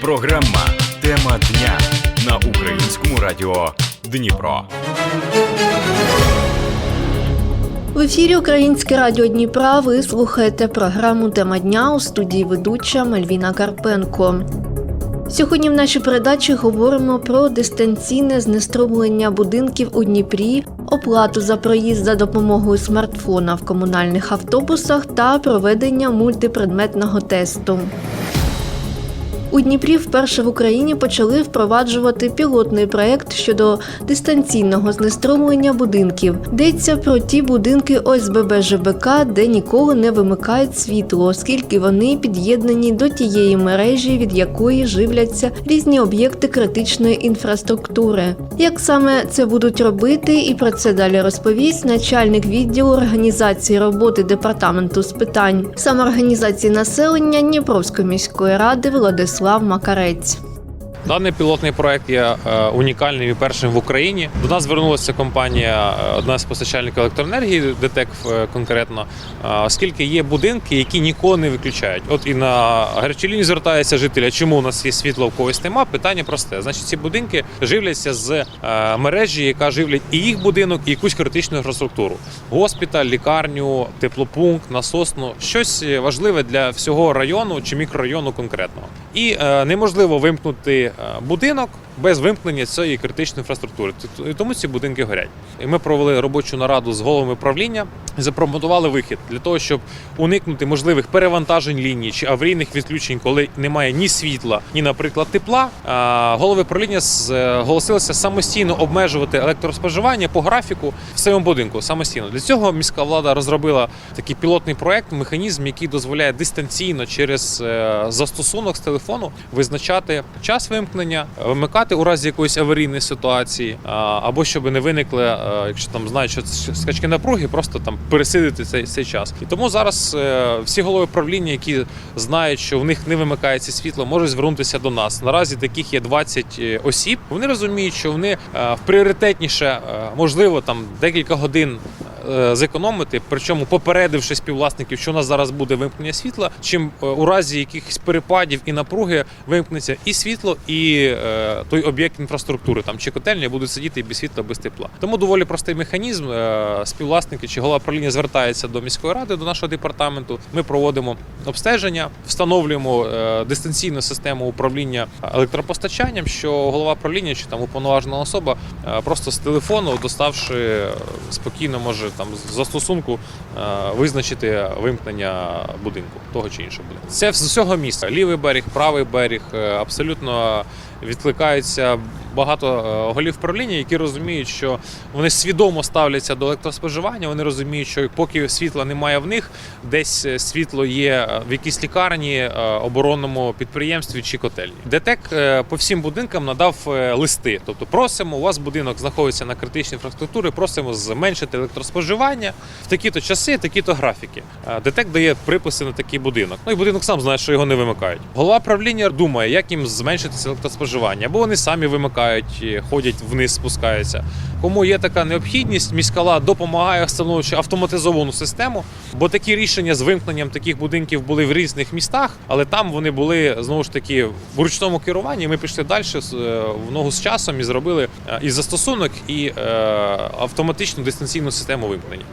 Програма Тема дня на українському радіо Дніпро. В ефірі Українське радіо Дніпра. Ви слухаєте програму Тема дня у студії ведуча Мальвіна Карпенко. Сьогодні в нашій передачі говоримо про дистанційне знеструмлення будинків у Дніпрі, оплату за проїзд за допомогою смартфона в комунальних автобусах та проведення мультипредметного тесту. У Дніпрі вперше в Україні почали впроваджувати пілотний проект щодо дистанційного знеструмлення будинків. Йдеться про ті будинки ОСББ ЖБК, де ніколи не вимикають світло, оскільки вони під'єднані до тієї мережі, від якої живляться різні об'єкти критичної інфраструктури. Як саме це будуть робити, і про це далі розповість начальник відділу організації роботи департаменту з питань самоорганізації населення Дніпровської міської ради Владислав Макарець. Даний пілотний проект є е, унікальним і першим в Україні. До нас звернулася компанія, е, одна з постачальників електроенергії, ДТЕК е, конкретно, оскільки є будинки, які ніколи не виключають. От і на гарячу звертається житель, а чому у нас є світло в когось нема? Питання просте. Значить, ці будинки живляться з мережі, яка живлять і їх будинок, і якусь критичну інфраструктуру: госпіталь, лікарню, теплопункт, насосну, щось важливе для всього району чи мікрорайону конкретного. І неможливо вимкнути будинок без вимкнення цієї критичної інфраструктури. Т- Тому ці будинки горять. І ми провели робочу нараду з головами правління і запропонували вихід для того, щоб уникнути можливих перевантажень ліній чи аварійних відключень, коли немає ні світла, ні, наприклад, тепла. Голови правління зголосилися самостійно обмежувати електроспоживання по графіку в своєму будинку самостійно. Для цього міська влада розробила такий пілотний проект, механізм, який дозволяє дистанційно через е, застосунок з телефону визначати час вимкнення, вимикати у разі якоїсь аварійної ситуації, або щоб не виникли, е, якщо там знають, що скачки напруги, просто там пересидити цей, цей час. І тому зараз е, всі голови правління, які знають, що в них не вимикається світло, можуть звернутися до нас. Наразі таких є 20 осіб. Вони розуміють, що вони е, пріоритетніше, е, можливо, там декілька годин е, зекономити, причому попередивши співвласників, що у нас зараз буде вимкнення світла, чим е, у разі якихось перепадів і напруги вимкнеться і світло, і е, той об'єкт інфраструктури, там чи котельня будуть сидіти без світла, без тепла. Тому доволі простий механізм. Е, співвласники чи голова правління звертається до міської ради, до нашого департаменту. Ми проводимо обстеження, встановлюємо е, дистанційну систему управління електропостачанням, що голова правління чи там уповноважена особа е, просто з телефону, доставши е, спокійно, може там застосунку е, визначити вимкнення будинку того чи іншого будинку. Це з усього міста. Лівий берег, правий берег е, абсолютно відкликаються багато е, голів правління, які розуміють, що вони свідомо ставляться до електроспоживання. Вони розуміють, що поки світла немає в них, десь е, світло є е, в якійсь лікарні, оборонному підприємстві чи котельні. ДТЕК по всім будинкам надав листи. Тобто, просимо, у вас будинок знаходиться на критичній інфраструктурі, просимо зменшити електроспоживання в такі-то часи, такі-то графіки. ДТЕК дає приписи на такий будинок. Ну і будинок сам знає, що його не вимикають. Голова правління думає, як їм зменшити електроспоживання, або вони самі вимикають, е, ходять вниз, спускаються. Кому є така необхідність, міська влада допомагає встановлюючи автоматизовану систему, бо такі рішення з вимкненням таких будинків були в різних містах, але там вони були знову ж таки в ручному керуванні. Ми пішли далі е, в ногу з часом і зробили е, і застосунок, і е, автоматичну дистанційну систему вимкнення.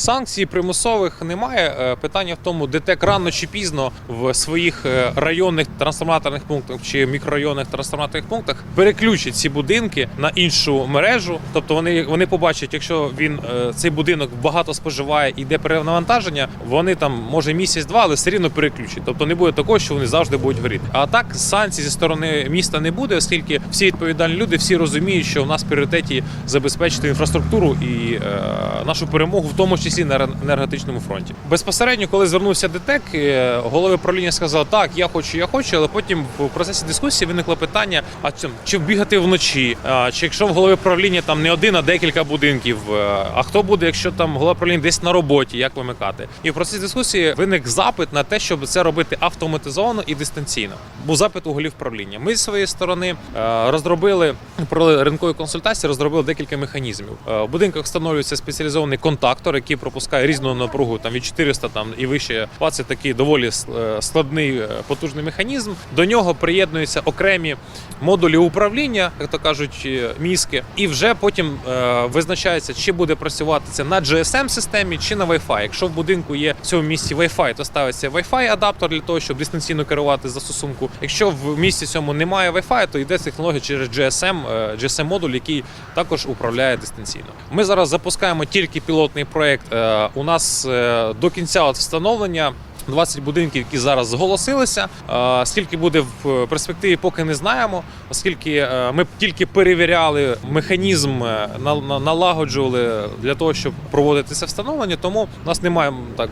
Санкцій примусових немає. Е, Питання в тому, ДТЕК рано чи пізно в своїх е, районних трансформаторних пунктах чи мікрорайонних трансформаторних пунктах переключить ці будинки на іншу мережу. Тобто вони, вони побачать, якщо він е, цей будинок багато споживає і йде перенавантаження, вони там може місяць-два, але все рівно переключать. Тобто не буде такого, що вони завжди будуть горіти. А так санкцій зі сторони міста не буде, оскільки всі відповідальні люди всі розуміють, що в нас в пріоритеті забезпечити інфраструктуру і е, нашу перемогу, в тому числі на ре- енергетичному фронті. Безпосередньо, коли звернувся ДТЕК, е, голови правління сказав, так, я хочу, я хочу, але потім в процесі дискусії виникло питання: а чи, бігати вночі, чи якщо в голови правління там не один, а декілька будинків, е, а хто буде, якщо там голова правління десь на роботі, як вимикати? І в процесі дискусії виник запит на те, щоб це робити автоматизовано і дистанційно. Був запит у голів правління. Ми з своєї сторони е, розробили провели ринкові консультації, розробили декілька механізмів. В будинках встановлюється спеціалізований контактор, який який пропускає різну напругу, там від 400 там і вище Вт. Це такий доволі е, складний е, потужний механізм. До нього приєднуються окремі модулі управління, як то кажуть, е, мізки, і вже потім визначається, чи буде працювати це на GSM системі чи на Wi-Fi. Якщо в будинку є в цьому місці Wi-Fi, то ставиться Wi-Fi адаптер для того, щоб дистанційно керувати застосунку. Якщо в місті цьому немає Wi-Fi, то йде технологія через GSM, GSM модуль, який також управляє дистанційно. Ми зараз запускаємо тільки пілотний проект. Е, У нас е, до кінця от встановлення. 20 будинків, які зараз зголосилися. Е, Скільки буде в перспективі, поки не знаємо, оскільки ми тільки перевіряли механізм, на- на- налагоджували для того, щоб проводити це встановлення. Тому у нас немає так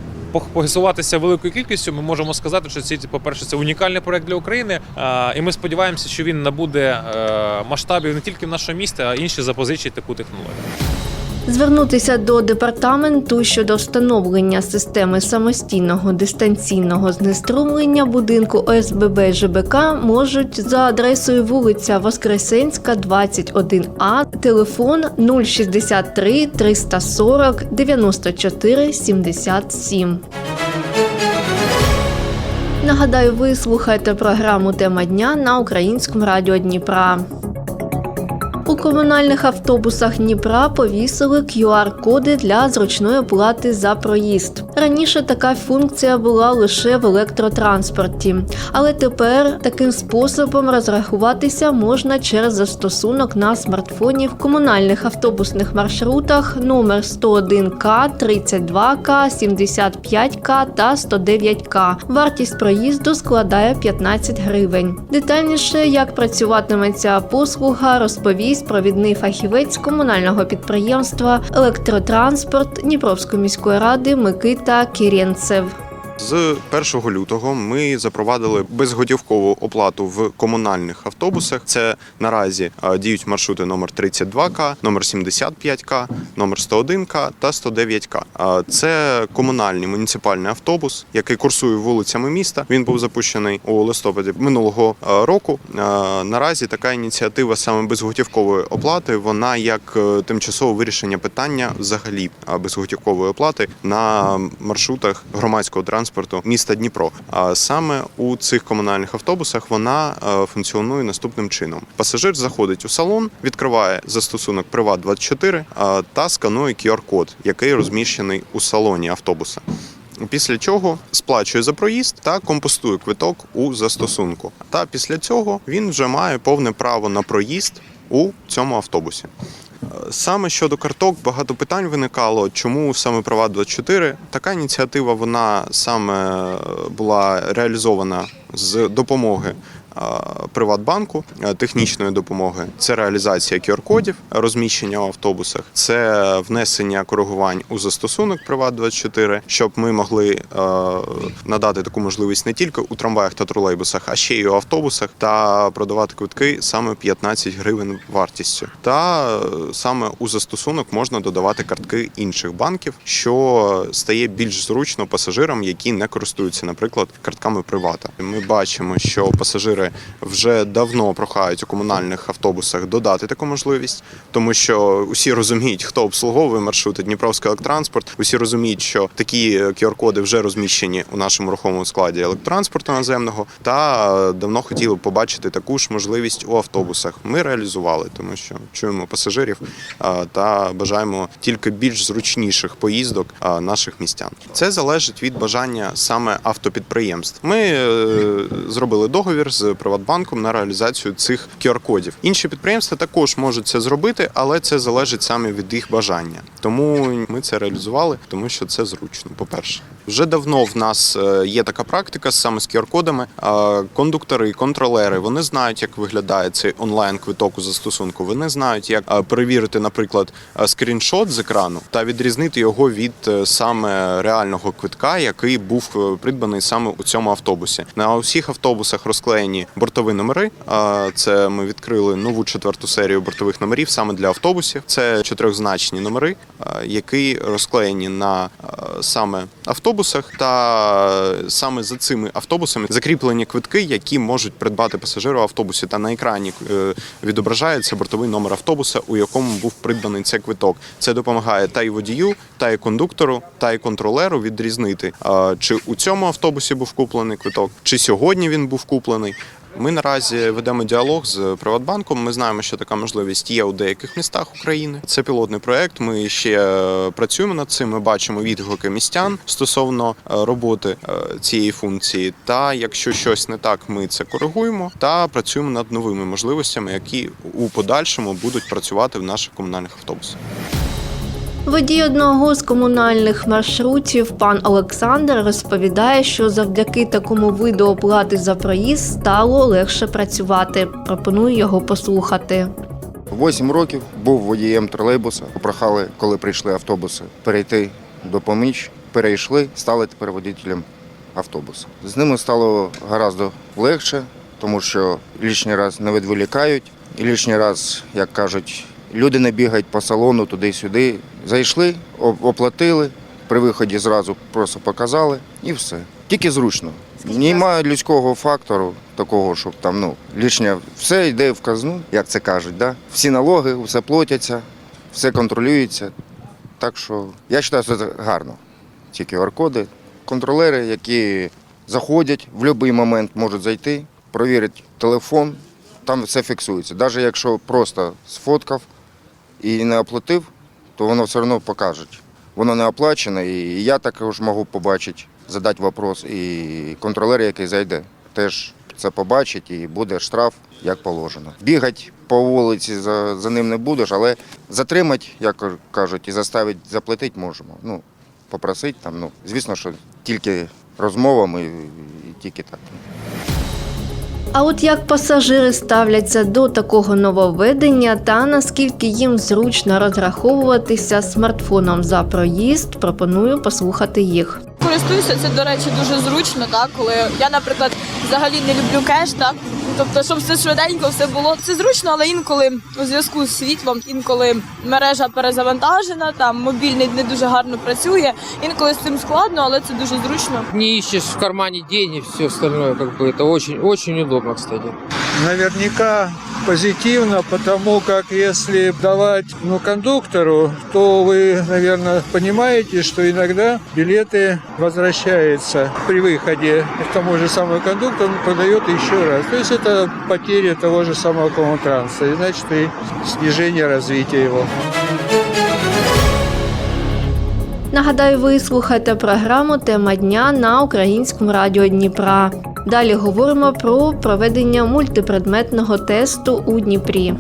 похизуватися великою кількістю. Ми можемо сказати, що ці, по-перше, це унікальний проект для України, і ми сподіваємося, що він набуде масштабів не тільки в нашому місті, а інші запозичать таку технологію. Звернутися до департаменту щодо встановлення системи самостійного дистанційного знеструмлення будинку ОСББ ЖБК можуть за адресою вулиця Воскресенська, 21А, телефон 063 340 94 77. Нагадаю, ви слухаєте програму Тема дня на українському радіо Дніпра. Комунальних автобусах Дніпра повісили QR-коди для зручної оплати за проїзд. Раніше така функція була лише в електротранспорті, але тепер таким способом розрахуватися можна через застосунок на смартфоні в комунальних автобусних маршрутах номер 101К, 32К, 75К та 109К. Вартість проїзду складає 15 гривень. Детальніше, як працюватиме ця послуга, розповість провідний фахівець комунального підприємства Електротранспорт Дніпровської міської ради Микита Кірєнцев. З 1 лютого ми запровадили безготівкову оплату в комунальних автобусах. Це наразі е, діють маршрути номер 32К, номер 75К, номер 101К та 109К. Е, Це комунальний муніципальний автобус, який курсує вулицями міста. Він був запущений у листопаді минулого е, року. Наразі така ініціатива саме безготівкової оплати. Вона як тимчасове вирішення питання взагалі безготівкової оплати на маршрутах громадського транспорту міста Дніпро. А саме у цих комунальних автобусах вона е, функціонує наступним чином: пасажир заходить у салон, відкриває застосунок Приват 24 е, та сканує QR-код, який розміщений у салоні автобуса. Після чого сплачує за проїзд та компостує квиток у застосунку. Та після цього він вже має повне право на проїзд у цьому автобусі. Саме щодо карток багато питань виникало. Чому саме права 24 Така ініціатива вона саме була реалізована з допомоги е, Приватбанку е, технічної допомоги. Це реалізація QR-кодів, розміщення в автобусах, це внесення коригувань у застосунок Приват 24 щоб ми могли е, надати таку можливість не тільки у трамваях та тролейбусах, а ще й у автобусах, та продавати квитки саме 15 гривень вартістю. Та е, саме у застосунок можна додавати картки інших банків, що стає більш зручно пасажирам, які не користуються, наприклад, картками привата. Ми бачимо, що пасажири вже давно прохають у комунальних автобусах додати таку можливість, тому що усі розуміють, хто обслуговує маршрути Дніпровський електротранспорт. Усі розуміють, що такі QR-коди вже розміщені у нашому рухомому складі електротранспорту наземного, та е, давно хотіли б побачити таку ж можливість у автобусах. Ми реалізували, тому що чуємо пасажирів е, та бажаємо тільки більш зручніших поїздок е, наших містян. Це залежить від бажання саме автопідприємств. Ми е, зробили договір з Приватбанком на реалізацію цих QR-кодів. Інші підприємства також можуть це зробити, але це залежить саме від їх бажання. Тому ми це реалізували, тому що це зручно. По перше, вже давно в нас е, є така практика саме з QR-кодами. Е, Кондуктори, контролери вони знають, як виглядає цей онлайн квиток у застосунку. Вони знають, як е, перевірити, наприклад, скріншот з екрану та відрізнити його від саме реального квитка, який був придбаний саме у цьому автобусі. На усіх автобусах розклеєні бортові номери. Це ми відкрили нову четверту серію бортових номерів саме для автобусів. Це чотирьохзначні номери, які розклеєні на саме автобус. Автобусах, та саме за цими автобусами закріплені квитки, які можуть придбати пасажири в автобусі. Та на екрані е, відображається бортовий номер автобуса, у якому був придбаний цей квиток. Це допомагає та й водію, та й кондуктору, та й контролеру відрізнити, е, чи у цьому автобусі був куплений квиток, чи сьогодні він був куплений. Ми наразі ведемо діалог з Приватбанком. Ми знаємо, що така можливість є у деяких містах України. Це пілотний проект. Ми ще е, працюємо над цим. Ми бачимо відгуки містян стосовно е, роботи е, цієї функції. Та якщо щось не так, ми це коригуємо та працюємо над новими можливостями, які у подальшому будуть працювати в наших комунальних автобусах. Водій одного з комунальних маршрутів, пан Олександр, розповідає, що завдяки такому виду оплати за проїзд стало легше працювати. Пропоную його послухати. Восім років був водієм тролейбуса. Попрохали, коли прийшли автобуси, перейти до поміч. Перейшли, стали тепер водителем автобуса. З ними стало гораздо легше, тому що лишній раз не відволікають, і лишній раз, як кажуть, люди не бігають по салону туди-сюди. Зайшли, оплатили, при виході зразу просто показали і все. Тільки зручно. Немає людського фактору такого, щоб там ну лишнє все йде в казну, як це кажуть. Да? Всі налоги, все платяться, все контролюється. Так що я вважаю, що це гарно. Ці QR-коди. Контролери, які заходять в будь-який момент, можуть зайти, провірити телефон, там все фіксується. Навіть якщо просто сфоткав і не оплатив, то воно все одно покажуть. Воно не оплачено, і я також можу побачити, задати вопрос, і контролер, який зайде, теж це побачить і буде штраф, як положено. Бігати по вулиці за, за ним не будеш, але затримати, як кажуть, і заставити заплатити можемо. Ну, попросити там, ну, звісно, що тільки розмовами і тільки так. А от як пасажири ставляться до такого нововведення та наскільки їм зручно розраховуватися смартфоном за проїзд, пропоную послухати їх. Користуюся це, до речі, дуже зручно, так, коли я, наприклад, взагалі не люблю кеш, так. Тобто, щоб все швиденько все було. Це зручно, але інколи у зв'язку з світлом, інколи мережа перезавантажена, там мобільний не дуже гарно працює. Інколи з цим складно, але це дуже зручно. не ищешь в кармане денег, все остальное, как бы это очень, очень удобно, кстати Наверняка позитивно, потому как если давать ну, кондуктору, то вы, наверное, понимаете, что иногда билеты возвращаются при выходе. к Тому же самому кондуктору он продает еще раз. То есть это потеря того же самого коммутранса, и значит и снижение развития его. Нагадаю, ви слухаєте програму Тема дня на українському радіо Дніпра. Далі говоримо про проведення мультипредметного тесту у Дніпрі.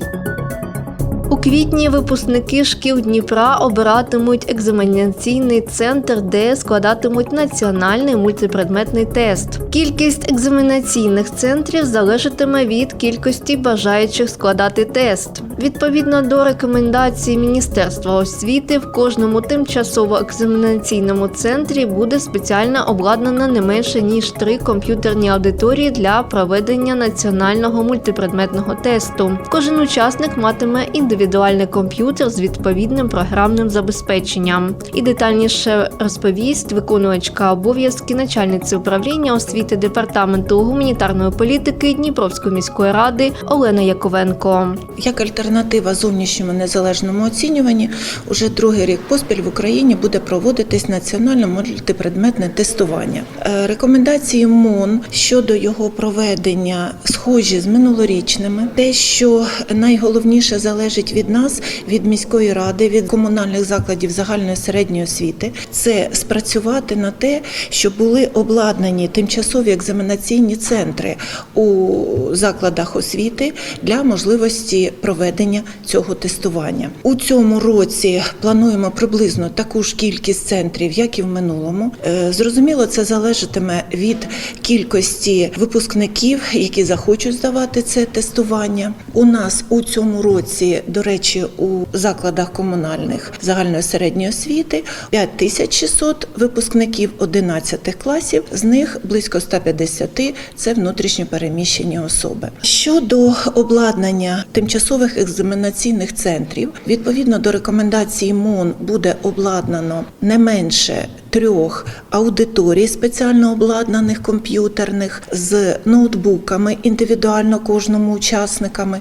Квітні випускники шкіл Дніпра обиратимуть екзаменаційний центр, де складатимуть національний мультипредметний тест. Кількість екзаменаційних центрів залежатиме від кількості бажаючих складати тест. Відповідно до рекомендацій Міністерства освіти, в кожному тимчасово екзаменаційному центрі буде спеціально обладнано не менше ніж три комп'ютерні аудиторії для проведення національного мультипредметного тесту. Кожен учасник матиме індивідуальний комп'ютер з відповідним програмним забезпеченням. І детальніше розповість виконувачка обов'язки начальниці управління освіти департаменту гуманітарної політики Дніпровської міської ради Олена Яковенко. Як альтернатива зовнішньому незалежному оцінюванні, уже другий рік поспіль в Україні буде проводитись національне мультипредметне тестування. Е, Рекомендації МОН щодо його проведення схожі з минулорічними. Те, що найголовніше залежить від нас, від міської ради, від комунальних закладів загальної середньої освіти, це спрацювати на те, щоб були обладнані тимчасові екзаменаційні центри у закладах освіти для можливості проведення цього тестування. У цьому році плануємо приблизно таку ж кількість центрів, як і в минулому. Е, Зрозуміло, це залежатиме від кількості випускників, які захочуть здавати це тестування. У нас у цьому році, до речі, у закладах комунальних загальної середньої освіти 5600 випускників 11 класів, з них близько 150 – це внутрішньо переміщені особи. Щодо обладнання тимчасових екзаменаційних центрів, відповідно до рекомендацій МОН буде обладнано не менше трьох аудиторій спеціально обладнаних комп'ютерних з ноутбуками індивідуально кожному учасниками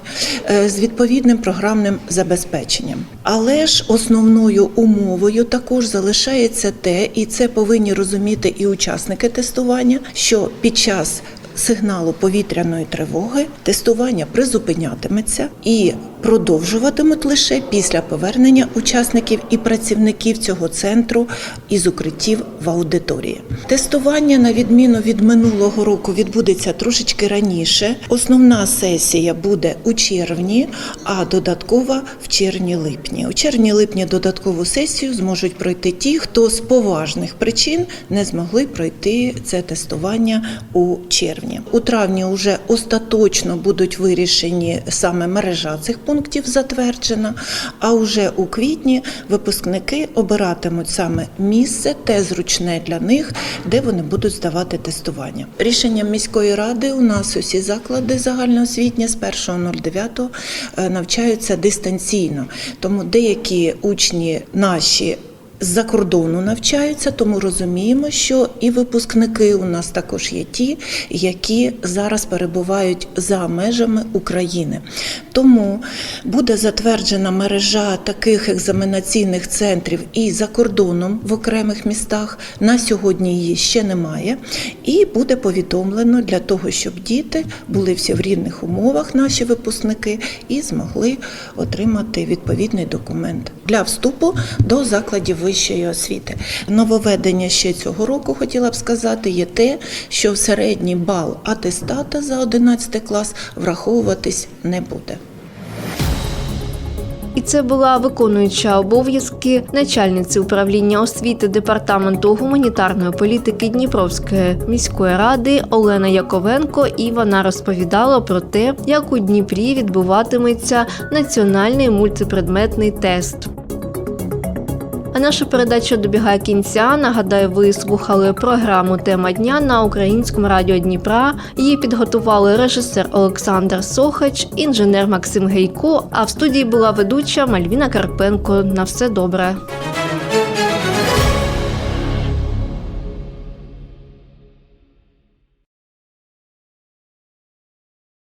е, з відповідним програмним забезпеченням. Але ж основною умовою також залишається те, і це повинні розуміти і учасники тестування, що під час сигналу повітряної тривоги тестування призупинятиметься і продовжуватимуть лише після повернення учасників і працівників цього центру із укриттів в аудиторії. Тестування, на відміну від минулого року, відбудеться трошечки раніше. Основна сесія буде у червні, а додаткова в червні-липні. У червні-липні додаткову сесію зможуть пройти ті, хто з поважних причин не змогли пройти це тестування у червні. У травні вже остаточно будуть вирішені саме мережа цих пунктів затверджена. А вже у квітні випускники обиратимуть саме місце, те зручне для них, де вони будуть здавати тестування. Рішенням міської ради у нас усі заклади загальноосвітні з 1.09 е, навчаються дистанційно. Тому деякі учні наші з-за кордону навчаються, тому розуміємо, що і випускники у нас також є ті, які зараз перебувають за межами України. Тому буде затверджена мережа таких екзаменаційних центрів і за кордоном в окремих містах. На сьогодні її ще немає. І буде повідомлено для того, щоб діти були всі в рівних умовах, наші випускники, і змогли отримати відповідний документ для вступу до закладів вищої освіти. Нововведення ще цього року хотіла б сказати є те, що середній бал атестата за 11 клас враховуватись не буде. І це була виконуюча обов'язки начальниці управління освіти департаменту гуманітарної політики Дніпровської міської ради Олена Яковенко. І вона розповідала про те, як у Дніпрі відбуватиметься національний мультипредметний тест. А наша передача добігає кінця. Нагадаю, ви слухали програму Тема дня на українському радіо Дніпра. Її підготували режисер Олександр Сохач, інженер Максим Гейко. А в студії була ведуча Мальвіна Карпенко. На все добре.